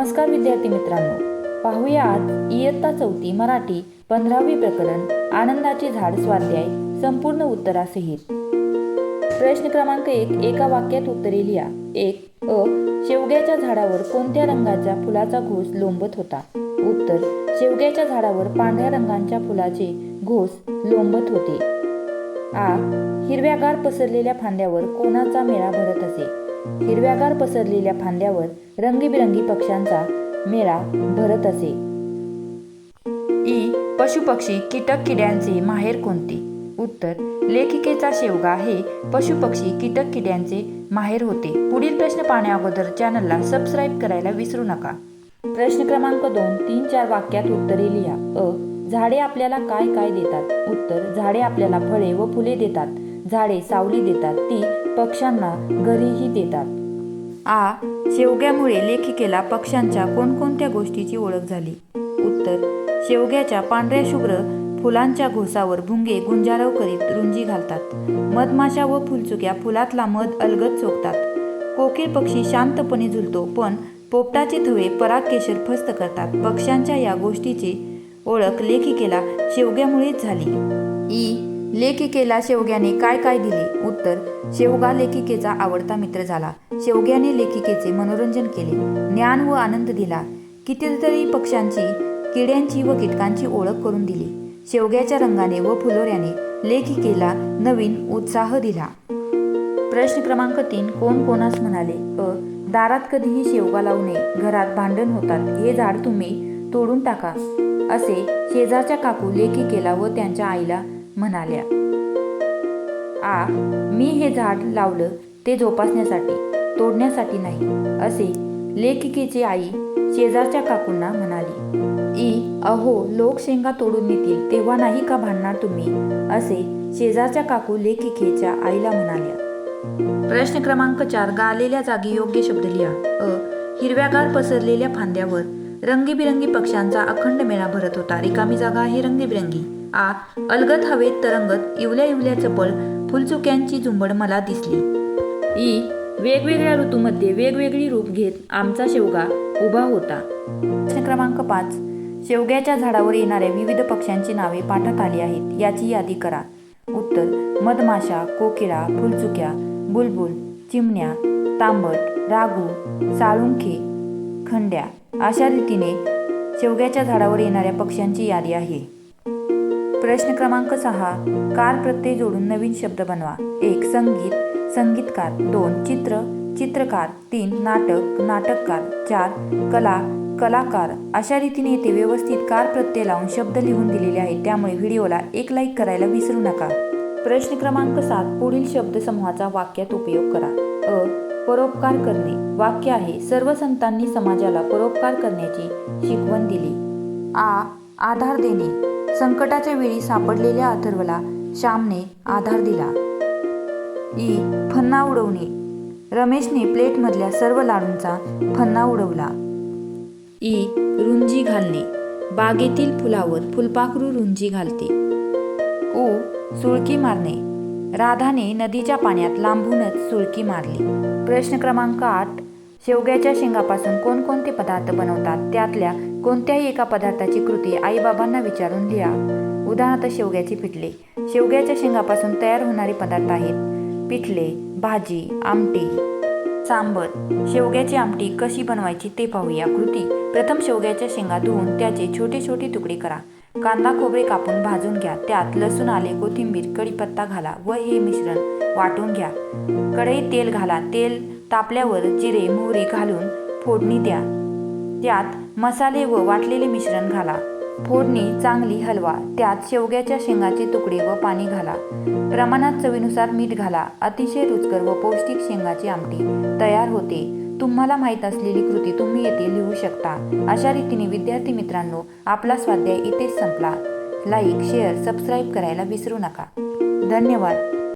नमस्कार विद्यार्थी मित्रांनो पाहूया आज इयत्ता चौथी मराठी पंधरावी प्रकरण आनंदाचे झाड स्वाध्याय संपूर्ण उत्तरासहित. प्रश्न क्रमांक एक एका वाक्यात उत्तरे लिहा. एक अ शेवग्याच्या झाडावर कोणत्या रंगाच्या फुलाचा घोस लोंबत होता? उत्तर शेवग्याच्या झाडावर पांढऱ्या रंगांच्या फुलाचे घोस लोंबत होते. आ हिरव्यागार पसरलेल्या फांद्यावर कोणाचा मेळा भरत असे? हिरव्यागार पसरलेल्या फांद्यावर रंगीबिरंगी पक्ष्यांचा मेळा भरत असे. ई. पशुपक्षी कीटक किड्यांचे माहेर कोणते? उत्तर लेखिकेचा शेवगा हे पशुपक्षी कीटक किड्यांचे माहेर होते. पुढील प्रश्न पाहण्याअगोदर चॅनलला सबस्क्राईब करायला विसरू नका. प्रश्न क्रमांक दोन तीन चार वाक्यात उत्तरे लिहा. अ. झाडे आपल्याला काय काय देतात? उत्तर झाडे आपल्याला फळे व फुले देतात. झाडे सावली देतात. ती पक्ष्यांना घरीही देतात. आ शेवग्यामुळे लेखिकेला पक्ष्यांच्या कोणकोणत्या गोष्टीची ओळख झाली? उत्तर शेवग्याच्या पांढऱ्या शुभ्र फुलांच्या घोसावर भुंगे गुंजारव करीत रुंजी घालतात. मधमाशा व फुलचुक्या फुलातला मध अलगत चोखतात. कोकिळ पक्षी शांतपणे झुलतो पण पोपटाचे थवे परागकेशर फस्त करतात. पक्ष्यांच्या या गोष्टीची ओळख लेखिकेला शेवग्यामुळेच झाली. ई लेखिकेला शेवग्याने काय काय दिले? उत्तर शेवगा लेखिकेचा आवडता मित्र झाला. शेवग्याने लेखिकेचे मनोरंजन केले. ज्ञान व आनंद दिला. कितीतरी पक्ष्यांची किड्यांची व कीटकांची ओळख करून दिली. शेवग्याच्या रंगाने व फुलोऱ्याने लेखिकेला नवीन उत्साह दिला. प्रश्न क्रमांक तीन कोण कोणास म्हणाले? अ. दारात कधीही शेवगा लावू नये. घरात भांडण होतात. हे झाड तुम्ही तोडून टाका. असे शेजारच्या काकू लेखिकेला व त्यांच्या आईला म्हणाल्या. आ मी हे झाड लावलं ते जोपासण्यासाठी तोडण्यासाठी नाही असे लेखिकेची आई शेजारच्या काकूंना म्हणाली. ई अहो लोक शेंगा तोडून नेतील तेव्हा नाही का भांडणार तुम्ही? असे शेजारच्या काकू लेखिकेच्या आईला म्हणाल्या. प्रश्न क्रमांक चार गालेल्या जागी योग्य शब्द लिहा. अ हिरव्यागार पसरलेल्या फांद्यावर रंगीबिरंगी पक्ष्यांचा अखंड मेळा भरत होता. रिकामी जागा आहे रंगीबिरंगी. आ अलगत हवेत तरंगत इवल्या इवल्या चपळ फुलचुक्यांची झुंबड मला दिसली. ई वेगवेगळ्या ऋतूमध्ये वेगवेगळी रूप घेत आमचा शेवगा उभा होता. प्रश्न क्रमांक पाच. शेवग्याच्या झाडावर येणाऱ्या विविध पक्ष्यांची नावे पाठात आली आहेत याची यादी करा. उत्तर मधमाशा कोकिळा फुलचुक्या बुलबुल चिमण्या तांबट रागू साळुंखे खंड्या. अशा रीतीने शेवग्याच्या झाडावर येणाऱ्या पक्ष्यांची यादी आहे. प्रश्न क्रमांक सहा. कार प्रत्यय जोडून नवीन शब्द बनवा. एक संगीत. संगीतकार. दोन चित्र. चित्रकार. तीन नाटक. नाटककार. चार कला. कलाकार. अशा रीतीने येथे व्यवस्थित कार प्रत्यय लावून शब्द लिहून दिलेले आहेत. त्यामुळे व्हिडिओला एक लाईक करायला विसरू नका. प्रश्न क्रमांक सात. पुढील शब्दसमूहाचा वाक्यात उपयोग करा. अ. परोपकार करणे. वाक्य आहे. सर्व संतांनी समाजाला परोपकार करण्याची शिकवण दिली. आ. आधार देणे. संकटाच्या वेळी सापडलेल्या अथर्वला श्यामने आधार दिला. ई. फन्ना उडवणे. रमेशने प्लेटमधल्या सर्व लाडूंचा फन्ना उडवला. ई. रुंजी घालणे. बागेतील फुलावर फुलपाखरू रुंजी घालते. उ. सुळकी मारणे. राधाने नदीच्या पाण्यात लांबूनच सुळकी मारली. प्रश्न क्रमांक आठ. शेवग्याच्या शेंगापासून कोणकोणते पदार्थ बनवतात? त्यातल्या कोणत्याही एका पदार्थाची कृती आईबाबांना विचारून लिहा उदाहरणार्थ शेवग्याचे पिठले. शेवग्याच्या शेंगापासून तयार होणारे पदार्थ आहेत. पिठले भाजी आमटी. सांबर. शेवग्याची आमटी कशी बनवायची ते पाहूया. कृती. प्रथम शेवग्याच्या शेंगा धुवून त्याचे छोटे छोटे तुकडे करा. कांदा खोबरे कापून भाजून घ्या. त्यात लसूण आले कोथिंबीर कढीपत्ता घाला व हे मिश्रण वाटून घ्या. कढईत तेल घाला. तेल तापल्यावर जिरे मोहरी घालून फोडणी द्या. त्यात मसाले व वाटलेले मिश्रण घाला. फोडणी चांगली हलवा त्यात शेवग्याच्या शेंगाचे तुकडे व पाणी घाला. प्रमाणात चवीनुसार मीठ घाला. अतिशय रुचकर व पौष्टिक शेंगाची आमटी तयार होते. तुम्हाला माहीत असलेली कृती तुम्ही येथे लिहू शकता. अशा रीतीने विद्यार्थी मित्रांनो आपला स्वाध्याय इथेच संपला. लाईक शेअर सबस्क्राईब करायला विसरू नका. धन्यवाद.